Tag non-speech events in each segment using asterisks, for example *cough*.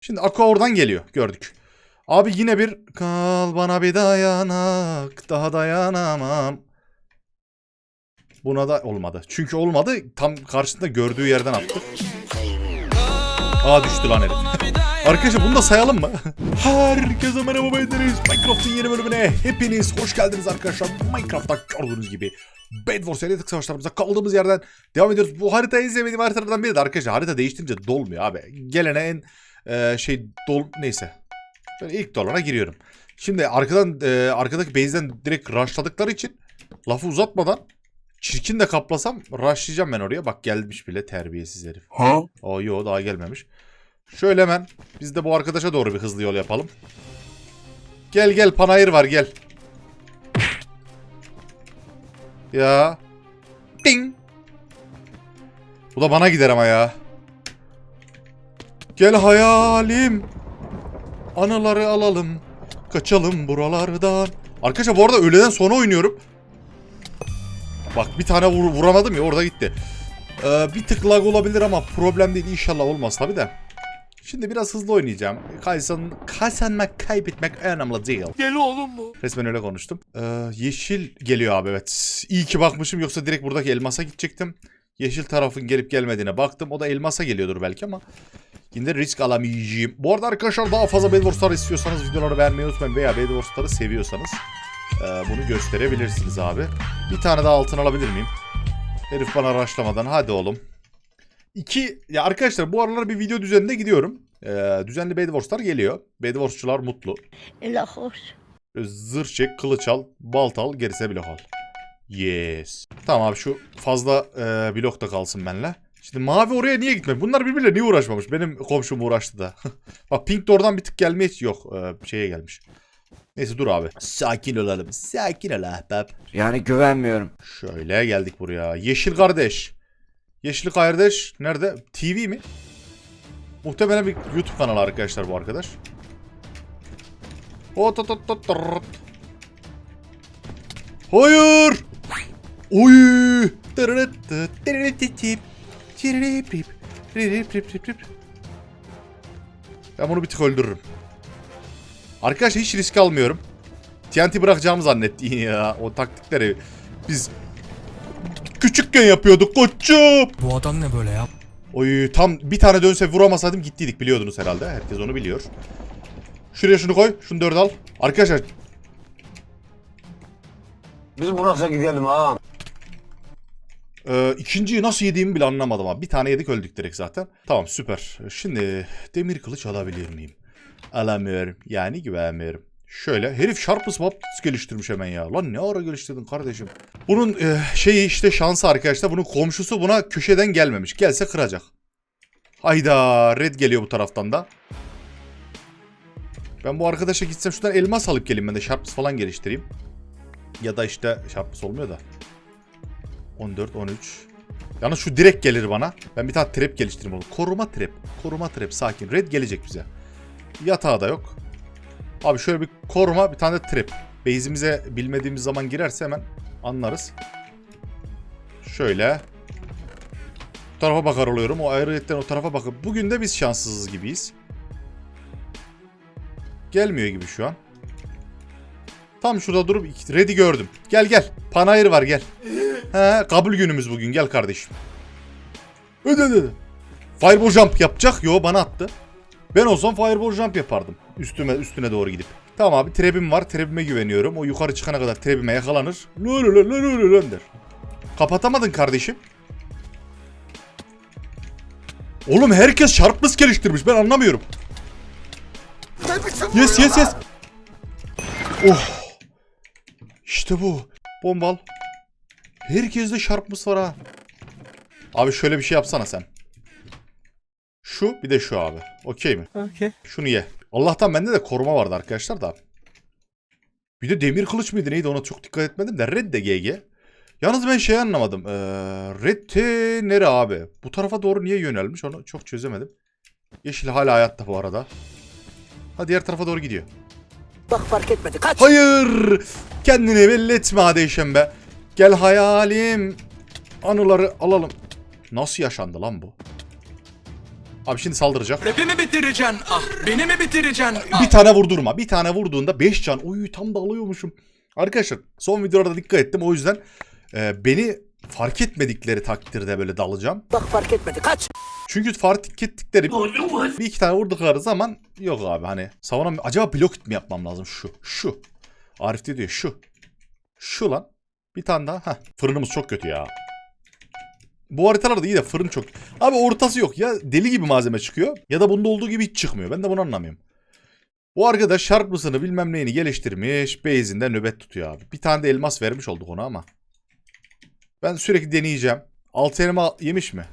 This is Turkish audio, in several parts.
Şimdi Aqua oradan geliyor. Gördük. Abi yine bir kal bana bir dayanak daha dayanamam. Buna da olmadı. Çünkü olmadı. Tam karşısında gördüğü yerden attık. Aa düştü lan herif. Arkadaşlar bunu da sayalım mı? *laughs* Herkese merhaba bendeniz. Minecraft'ın yeni bölümüne hepiniz hoş geldiniz arkadaşlar. Minecraft'ta gördüğünüz gibi Bed Wars Enetic savaşlarımıza kaldığımız yerden devam ediyoruz. Bu haritayı en sevmediğim haritalardan biri de arkadaşlar. Harita değiştirince dolmuyor abi. Gelene en e, şey dol neyse. Böyle ilk dolana giriyorum. Şimdi arkadan e, arkadaki base'den direkt rushladıkları için lafı uzatmadan çirkin de kaplasam rushlayacağım ben oraya. Bak gelmiş bile terbiyesiz herif. Ha? O yo daha gelmemiş. Şöyle hemen biz de bu arkadaşa doğru bir hızlı yol yapalım. Gel gel panayır var gel. Ya. Ding. Bu da bana gider ama ya. Gel hayalim. Anıları alalım. Kaçalım buralardan. Arkadaşlar bu arada öğleden sonra oynuyorum. Bak bir tane vur- vuramadım ya orada gitti. Ee, bir tık lag olabilir ama problem değil inşallah olmaz tabi de. Şimdi biraz hızlı oynayacağım. Kaysan, kazanmak kaybetmek önemli değil. Deli oğlum bu. Resmen öyle konuştum. Ee, yeşil geliyor abi evet. İyi ki bakmışım yoksa direkt buradaki elmasa gidecektim. Yeşil tarafın gelip gelmediğine baktım. O da elmasa geliyordur belki ama yine de risk alamayacağım. Bu arada arkadaşlar daha fazla Bed Wars'lar istiyorsanız videoları beğenmeyi unutmayın veya Bed Wars'ları seviyorsanız e, bunu gösterebilirsiniz abi. Bir tane daha altın alabilir miyim? Herif bana araştırmadan hadi oğlum. İki, ya arkadaşlar bu aralar bir video düzeninde gidiyorum. Ee, düzenli Bed Wars'lar geliyor. Bed Wars'çular mutlu. Zırh çek, kılıç al, balta al, gerisine blok al. Yes. Tamam abi şu fazla e, blok da kalsın benimle. Şimdi mavi oraya niye gitmedi? Bunlar birbirle niye uğraşmamış? Benim komşum uğraştı da. *laughs* Bak pink de oradan bir tık gelmeye hiç yok. E, şeye gelmiş. Neyse dur abi. Sakin olalım. Sakin ol ahbap. Yani güvenmiyorum. Şöyle geldik buraya. Yeşil kardeş. Yeşil kardeş nerede? TV mi? Muhtemelen bir YouTube kanalı arkadaşlar bu arkadaş. Hayır! Oy! Ben bunu bir tık öldürürüm. Arkadaşlar hiç risk almıyorum. TNT bırakacağımı zannetti *laughs* ya. O taktikleri biz küçükken yapıyorduk koçum. Bu adam ne böyle ya? Oy tam bir tane dönse vuramasaydım gittiydik biliyordunuz herhalde. Herkes onu biliyor. Şuraya şunu koy. Şunu dört al. Arkadaşlar Biz Burak'a gidelim ha. E, ikinciyi nasıl yediğimi bile anlamadım abi. Bir tane yedik öldük direkt zaten. Tamam süper. Şimdi demir kılıç alabilir miyim? Alamıyorum. Yani güvenmiyorum. Şöyle herif Sharpness Baptist geliştirmiş hemen ya. Lan ne ara geliştirdin kardeşim? Bunun e, şeyi işte şansı arkadaşlar. Bunun komşusu buna köşeden gelmemiş. Gelse kıracak. Hayda red geliyor bu taraftan da. Ben bu arkadaşa gitsem şuradan elmas alıp geleyim ben de Sharpness falan geliştireyim. Ya da işte Sharpness olmuyor da. 14, 13. Yalnız şu direkt gelir bana. Ben bir tane trap geliştireyim onu. Koruma trap. Koruma trap sakin. Red gelecek bize. Yatağı da yok. Abi şöyle bir koruma bir tane de trap. Base'imize bilmediğimiz zaman girerse hemen anlarız. Şöyle. Bu tarafa bakar oluyorum. O ayrıyetten o tarafa bakıp. Bugün de biz şanssızız gibiyiz. Gelmiyor gibi şu an. Tam şurada durup ready gördüm. Gel gel. Panayır var gel. He, kabul günümüz bugün. Gel kardeşim. Öde. Fireball jump yapacak. Yo bana attı. Ben olsam fireball jump yapardım. Üstüme üstüne doğru gidip. Tamam abi trebim var. Trebime güveniyorum. O yukarı çıkana kadar trebime yakalanır. Lö Herkeste sharpness var ha. Abi şöyle bir şey yapsana sen. Şu bir de şu abi. Okey mi? Okey. Şunu ye. Allah'tan bende de koruma vardı arkadaşlar da. Bir de demir kılıç mıydı neydi ona çok dikkat etmedim de Red de GG. Yalnız ben şey anlamadım. Ee, Red te nere abi? Bu tarafa doğru niye yönelmiş onu çok çözemedim. Yeşil hala hayatta bu arada. Ha diğer tarafa doğru gidiyor. Bak fark etmedi. Kaç. Hayır! Kendini belli etme Adeyşem be. Gel hayalim. Anıları alalım. Nasıl yaşandı lan bu? Abi şimdi saldıracak. Rapimi bitireceksin. Ah beni mi bitireceksin? Bir tane vurdurma. Bir tane vurduğunda 5 can. Uy tam da alıyormuşum. Arkadaşlar son videolarda dikkat ettim. O yüzden e, beni fark etmedikleri takdirde böyle dalacağım. Bak fark etmedi. Kaç. Çünkü fark ettikleri bir iki tane vurdukları zaman yok abi hani savunam acaba blok mi yapmam lazım şu şu. Arif de diyor şu. Şu lan. Bir tane daha. Heh. Fırınımız çok kötü ya. Bu haritalarda iyi de fırın çok. Abi ortası yok ya deli gibi malzeme çıkıyor ya da bunda olduğu gibi hiç çıkmıyor. Ben de bunu anlamıyorum. Bu arkadaş şarpmısını bilmem neyini geliştirmiş. Base'inde nöbet tutuyor abi. Bir tane de elmas vermiş olduk ona ama. Ben sürekli deneyeceğim. Altı elma yemiş mi?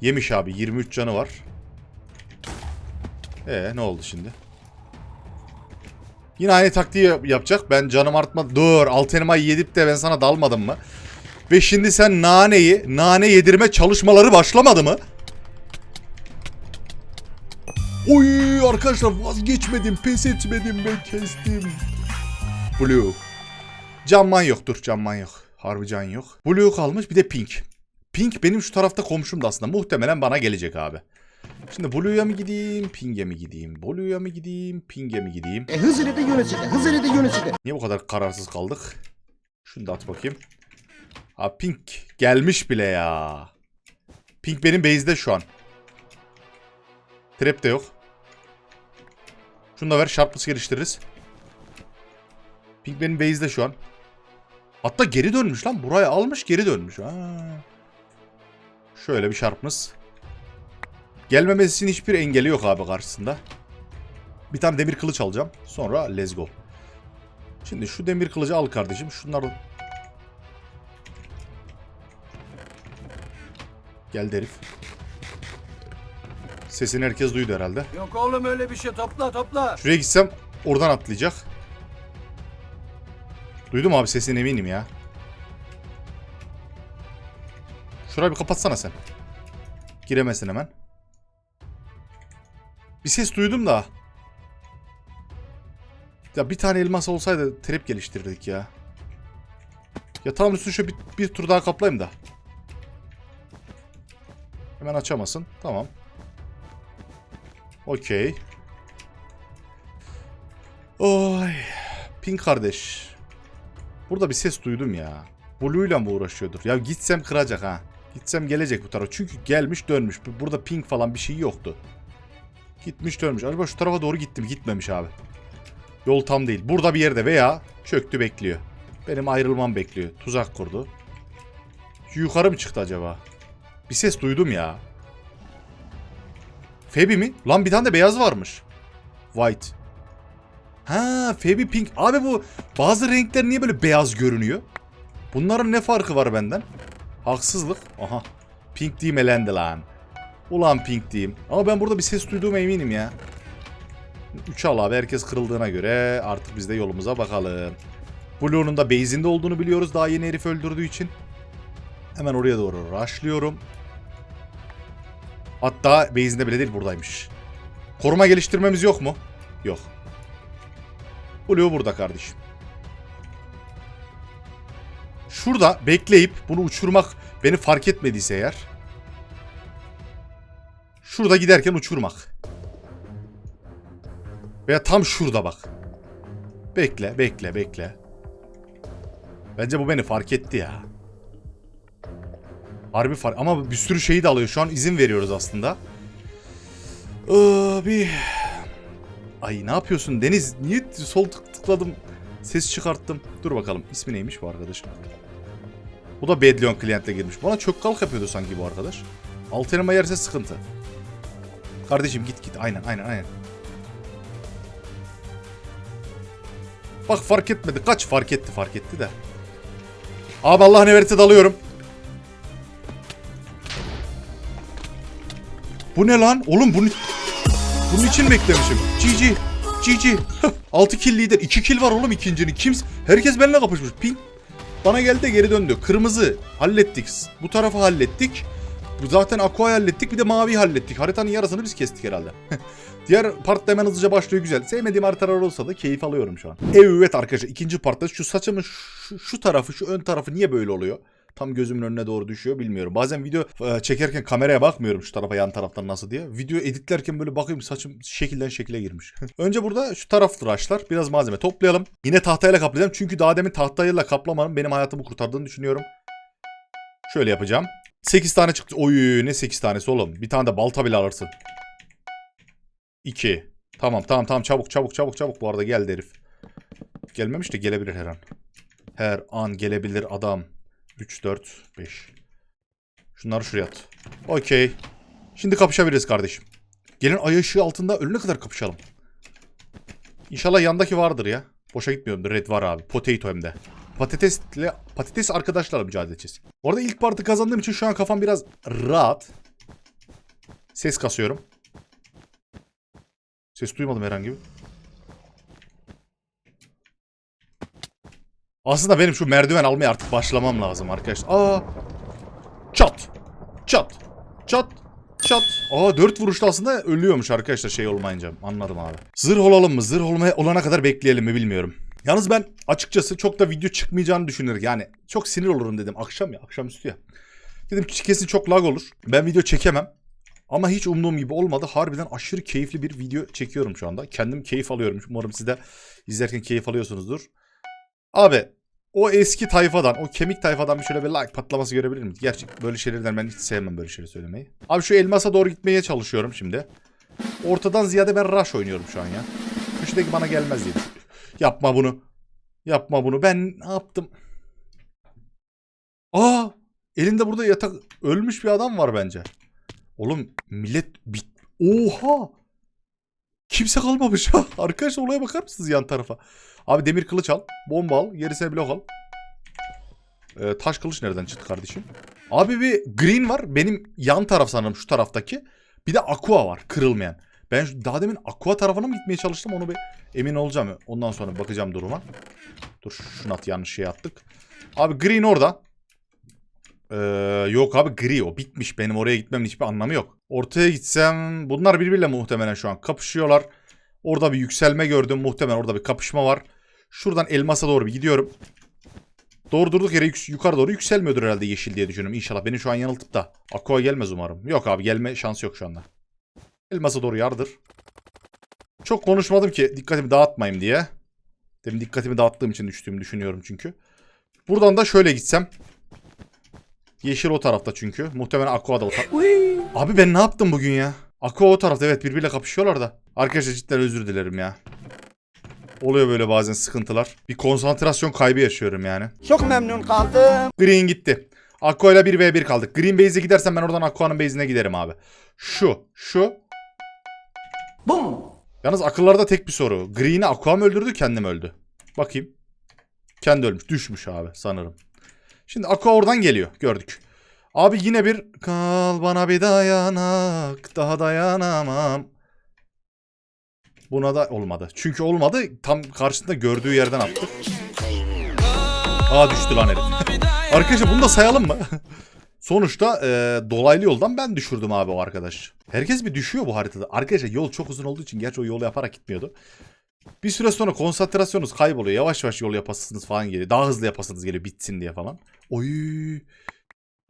Yemiş abi 23 canı var. Ee ne oldu şimdi? Yine aynı taktiği yap- yapacak. Ben canım artmadı. Dur alt elmayı yedip de ben sana dalmadım mı? Ve şimdi sen naneyi, nane yedirme çalışmaları başlamadı mı? Oy arkadaşlar vazgeçmedim, pes etmedim ben kestim. Blue. Canman yok dur canman yok. Harbi can yok. Blue kalmış bir de pink. Pink benim şu tarafta komşum da aslında. Muhtemelen bana gelecek abi. Şimdi Blue'ya mı gideyim, Pink'e mi gideyim? Blue'ya mı gideyim, Pink'e mi gideyim? E, Hızır'ı da yönetecek, Hızır'ı da yönetecek. Niye bu kadar kararsız kaldık? Şunu da at bakayım. Abi Pink gelmiş bile ya. Pink benim base'de şu an. Trap de yok. Şunu da ver sharpness geliştiririz. Pink benim base'de şu an. Hatta geri dönmüş lan. Buraya almış geri dönmüş. Ha. Şöyle bir sharpness. Gelmemesinin hiçbir engeli yok abi karşısında. Bir tane demir kılıç alacağım. Sonra let's go. Şimdi şu demir kılıcı al kardeşim. Şunları... Geldi herif. Sesini herkes duydu herhalde. Yok oğlum öyle bir şey topla topla. Şuraya gitsem oradan atlayacak. Duydum abi sesini eminim ya. Şurayı bir kapatsana sen. Giremezsin hemen. Bir ses duydum da. Ya bir tane elmas olsaydı trap geliştirdik ya. Yatağın üstünü şöyle bir, bir tur daha kaplayayım da. Hemen açamasın. Tamam. Okey. Oy. Pink kardeş. Burada bir ses duydum ya. Blue'yla mı uğraşıyordur? Ya gitsem kıracak ha. Gitsem gelecek bu tarafa. Çünkü gelmiş dönmüş. Burada pink falan bir şey yoktu. Gitmiş dönmüş. Acaba şu tarafa doğru gitti mi? Gitmemiş abi. Yol tam değil. Burada bir yerde veya çöktü bekliyor. Benim ayrılmam bekliyor. Tuzak kurdu. Yukarı mı çıktı acaba? Bir ses duydum ya. Febi mi? Lan bir tane de beyaz varmış. White. Ha, Febi Pink. Abi bu bazı renkler niye böyle beyaz görünüyor? Bunların ne farkı var benden? Haksızlık. Aha. Pink diyeyim elendi lan. Ulan Pink diyeyim. Ama ben burada bir ses duyduğuma eminim ya. 3 al abi herkes kırıldığına göre artık biz de yolumuza bakalım. Blue'nun da base'inde olduğunu biliyoruz daha yeni herif öldürdüğü için. Hemen oraya doğru rushlıyorum. Hatta base'inde bile değil buradaymış. Koruma geliştirmemiz yok mu? Yok. Blue burada kardeşim. Şurada bekleyip bunu uçurmak beni fark etmediyse eğer. Şurada giderken uçurmak. Veya tam şurada bak. Bekle, bekle, bekle. Bence bu beni fark etti ya. Harbi fark ama bir sürü şeyi de alıyor. Şu an izin veriyoruz aslında. Abi. Ay ne yapıyorsun Deniz? Niye sol tık tıkladım? Ses çıkarttım. Dur bakalım. İsmi neymiş bu arkadaşın? Bu da Bedlion klientle girmiş. Bana çök kalk yapıyordu sanki bu arkadaş. Alt elma yerse sıkıntı. Kardeşim git git. Aynen aynen aynen. Bak fark etmedi. Kaç fark etti fark etti de. Abi Allah ne verirse dalıyorum. Bu ne lan? Oğlum bunu... Bunun için beklemişim. GG. GG. 6 kill lider. 2 kill var oğlum ikincinin. Kims? Herkes benimle kapışmış. Pink. Bana geldi de geri döndü. Kırmızı hallettik. Bu tarafı hallettik. Bu zaten Aqua'yı hallettik. Bir de mavi hallettik. Haritanın yarısını biz kestik herhalde. *laughs* Diğer part hemen hızlıca başlıyor güzel. Sevmediğim haritalar olsa da keyif alıyorum şu an. Evet arkadaşlar ikinci partta şu saçımın şu, şu tarafı şu ön tarafı niye böyle oluyor? Tam gözümün önüne doğru düşüyor bilmiyorum. Bazen video e, çekerken kameraya bakmıyorum şu tarafa yan taraftan nasıl diye. Video editlerken böyle bakıyorum saçım şekilden şekile girmiş. *laughs* Önce burada şu taraf tıraşlar. Biraz malzeme toplayalım. Yine tahtayla kaplayacağım. Çünkü daha demin tahtayla kaplamanın benim hayatımı kurtardığını düşünüyorum. Şöyle yapacağım. 8 tane çıktı. Oy ne 8 tanesi oğlum. Bir tane de balta bile alırsın. 2. Tamam tamam tamam çabuk çabuk çabuk çabuk bu arada geldi herif. Gelmemiş de gelebilir her an. Her an gelebilir adam. 3, 4, 5. Şunları şuraya at. Okey. Şimdi kapışabiliriz kardeşim. Gelin ay ışığı altında ölene kadar kapışalım. İnşallah yandaki vardır ya. Boşa gitmiyorum. Red var abi. Potato hem de. Patatesle patates arkadaşlarla mücadele edeceğiz. Orada ilk partı kazandığım için şu an kafam biraz rahat. Ses kasıyorum. Ses duymadım herhangi bir. Aslında benim şu merdiven almaya artık başlamam lazım arkadaşlar. Aa! Çat! Çat! Çat! Çat! Aa dört vuruşta aslında ölüyormuş arkadaşlar şey olmayınca. Anladım abi. Zırh olalım mı? Zırh olmaya olana kadar bekleyelim mi bilmiyorum. Yalnız ben açıkçası çok da video çıkmayacağını düşünerek yani çok sinir olurum dedim. Akşam ya akşamüstü ya. Dedim ki kesin çok lag olur. Ben video çekemem. Ama hiç umduğum gibi olmadı. Harbiden aşırı keyifli bir video çekiyorum şu anda. Kendim keyif alıyorum. Umarım siz de izlerken keyif alıyorsunuzdur. Abi o eski tayfadan, o kemik tayfadan bir şöyle bir like patlaması görebilir miyiz? Gerçi böyle şeylerden ben hiç sevmem böyle şeyleri söylemeyi. Abi şu elmasa doğru gitmeye çalışıyorum şimdi. Ortadan ziyade ben rush oynuyorum şu an ya. Köşedeki bana gelmez diye. Yapma bunu. Yapma bunu. Ben ne yaptım? Aa! Elinde burada yatak ölmüş bir adam var bence. Oğlum millet bit... Oha! Kimse kalmamış ha. *laughs* Arkadaşlar olaya bakar mısınız yan tarafa? Abi demir kılıç al. Bomba al. Gerisine blok al. Ee, taş kılıç nereden çıktı kardeşim? Abi bir green var. Benim yan taraf sanırım şu taraftaki. Bir de aqua var. Kırılmayan. Ben daha demin aqua tarafına mı gitmeye çalıştım onu bir emin olacağım. Ondan sonra bakacağım duruma. Dur şunu at yanlış şey attık. Abi green orada. Ee, yok abi gri o bitmiş. Benim oraya gitmemin hiçbir anlamı yok. Ortaya gitsem bunlar birbiriyle muhtemelen şu an kapışıyorlar. Orada bir yükselme gördüm. Muhtemelen orada bir kapışma var. Şuradan elmasa doğru bir gidiyorum. Doğru durduk yere yukarı doğru yükselmiyordur herhalde yeşil diye düşünüyorum. İnşallah beni şu an yanıltıp da. Aqua gelmez umarım. Yok abi gelme şansı yok şu anda. Elmasa doğru yardır. Çok konuşmadım ki dikkatimi dağıtmayayım diye. Demin dikkatimi dağıttığım için düştüğümü düşünüyorum çünkü. Buradan da şöyle gitsem. Yeşil o tarafta çünkü. Muhtemelen Aqua da o tarafta. Abi ben ne yaptım bugün ya? Aqua o tarafta evet birbiriyle kapışıyorlar da. Arkadaşlar cidden özür dilerim ya. Oluyor böyle bazen sıkıntılar. Bir konsantrasyon kaybı yaşıyorum yani. Çok memnun kaldım. Green gitti. Aqua ile 1v1 kaldık. Green base'e gidersem ben oradan Aqua'nın base'ine giderim abi. Şu, şu. Bum. Yalnız akıllarda tek bir soru. Green'i Aqua mı öldürdü kendim öldü? Bakayım. Kendi ölmüş. Düşmüş abi sanırım. Şimdi Aqua oradan geliyor. Gördük. Abi yine bir kal bana bir dayanak daha dayanamam. Buna da olmadı. Çünkü olmadı. Tam karşısında gördüğü yerden attı. Aa düştü lan herif. Arkadaşlar bunu da sayalım mı? *laughs* Sonuçta e, dolaylı yoldan ben düşürdüm abi o arkadaş. Herkes bir düşüyor bu haritada. Arkadaşlar yol çok uzun olduğu için gerçi o yolu yaparak gitmiyordu. Bir süre sonra konsantrasyonunuz kayboluyor. Yavaş yavaş yol yapasınız falan geliyor. Daha hızlı yapasınız geliyor bitsin diye falan. Oy.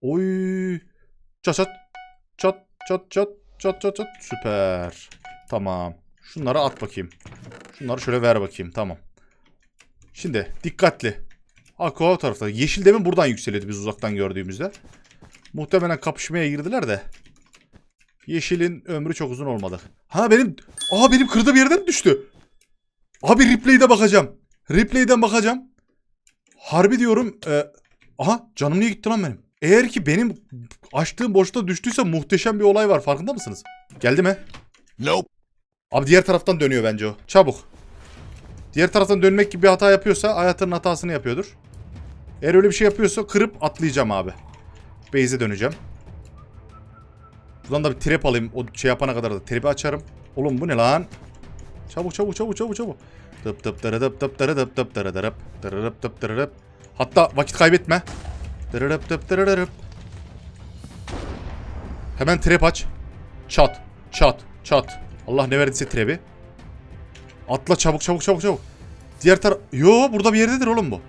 Oy. Çat çat. Çat çat çat çat çat çat. Süper. Tamam. Şunları at bakayım. Şunları şöyle ver bakayım. Tamam. Şimdi dikkatli. Aqua tarafta. Yeşil demin buradan yükseliyordu biz uzaktan gördüğümüzde. Muhtemelen kapışmaya girdiler de. Yeşilin ömrü çok uzun olmadı. Ha benim... Aa benim kırdığım yerden mi düştü? Abi replay'de bakacağım. Replay'den bakacağım. Harbi diyorum. E... Aha canım niye gitti lan benim? Eğer ki benim açtığım boşta düştüyse muhteşem bir olay var. Farkında mısınız? Geldi mi? Nope. Abi diğer taraftan dönüyor bence o. Çabuk. Diğer taraftan dönmek gibi bir hata yapıyorsa hayatının hatasını yapıyordur. Eğer öyle bir şey yapıyorsa kırıp atlayacağım abi. Base'e döneceğim. Buradan da bir trap alayım. O şey yapana kadar da trap'i açarım. Oğlum bu ne lan? Çabuk çabuk çabuk çabuk çabuk. Tıp tıp tırıdıp tıp tırıdıp tıp tırıdırıp. Tırırıp tıp tırırıp. Hatta vakit kaybetme. Tırırıp tıp tırırıp. Hemen trap aç. Çat. Çat. Çat. Allah ne verdiyse trap'i. Atla çabuk çabuk çabuk çabuk. Diğer taraf... Yo burada bir yerdedir oğlum bu.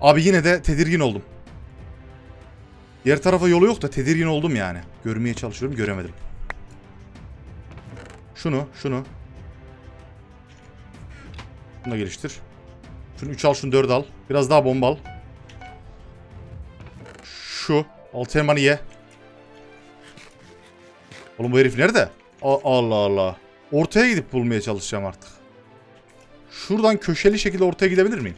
Abi yine de tedirgin oldum. Diğer tarafa yolu yok da tedirgin oldum yani. Görmeye çalışıyorum göremedim. Şunu, şunu. Bunu da geliştir. Şunu 3 al, şunu 4 al. Biraz daha bomba al. Şu. Altı elmanı ye. Oğlum bu herif nerede? A- Allah Allah. Ortaya gidip bulmaya çalışacağım artık. Şuradan köşeli şekilde ortaya gidebilir miyim?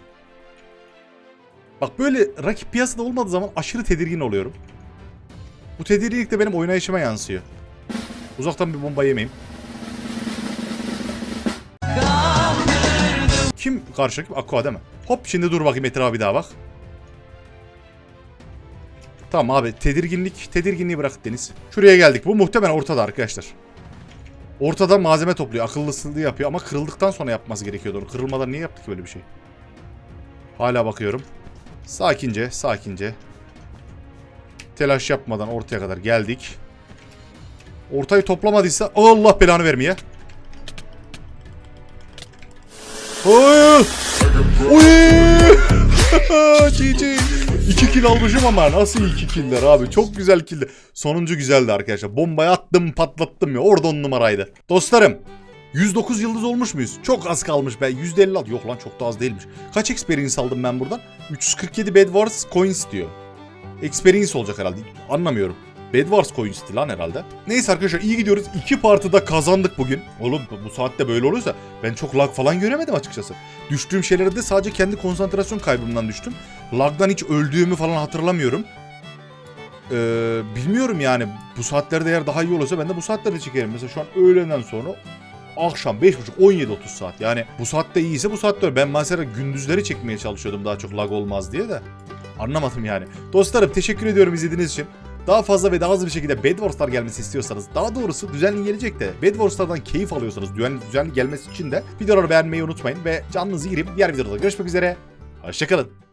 Bak böyle rakip piyasada olmadığı zaman aşırı tedirgin oluyorum. Bu tedirginlik de benim oynayışıma yansıyor. Uzaktan bir bomba yemeyeyim. Kim karşı rakip? Aqua değil mi? Hop şimdi dur bakayım etrafa bir daha bak. Tamam abi tedirginlik, tedirginliği bırak Deniz. Şuraya geldik. Bu muhtemelen ortada arkadaşlar. Ortada malzeme topluyor. Akıllısılığı yapıyor ama kırıldıktan sonra yapması gerekiyordu onu. Kırılmadan niye yaptık böyle bir şey? Hala bakıyorum. Sakince, sakince. Telaş yapmadan ortaya kadar geldik. Ortayı toplamadıysa Allah belanı vermeye. Oy! GG. 2 kill almışım ama nasıl 2 killer abi çok güzel killer. Sonuncu güzeldi arkadaşlar. Bombayı attım patlattım ya orada on numaraydı. Dostlarım 109 yıldız olmuş muyuz? Çok az kalmış be. %56. Yok lan çok da az değilmiş. Kaç experience aldım ben buradan? 347 Bed Wars coins diyor. Experience olacak herhalde. Anlamıyorum. Bed Wars coins lan herhalde. Neyse arkadaşlar iyi gidiyoruz. İki partıda kazandık bugün. Oğlum bu saatte böyle olursa ben çok lag falan göremedim açıkçası. Düştüğüm şeylerde sadece kendi konsantrasyon kaybımdan düştüm. Lagdan hiç öldüğümü falan hatırlamıyorum. Ee, bilmiyorum yani bu saatlerde eğer daha iyi olursa ben de bu saatlerde çekerim. Mesela şu an öğleden sonra akşam 5.30 17.30 saat. Yani bu saatte iyiyse bu saatte. Ben mesela gündüzleri çekmeye çalışıyordum daha çok lag olmaz diye de. Anlamadım yani. Dostlarım teşekkür ediyorum izlediğiniz için. Daha fazla ve daha hızlı bir şekilde Bed Wars'lar gelmesi istiyorsanız, daha doğrusu düzenli gelecek de Bed Wars'lardan keyif alıyorsanız düzenli, düzenli gelmesi için de videoları beğenmeyi unutmayın ve canınızı yiyeyim. Diğer videoda görüşmek üzere. Hoşçakalın.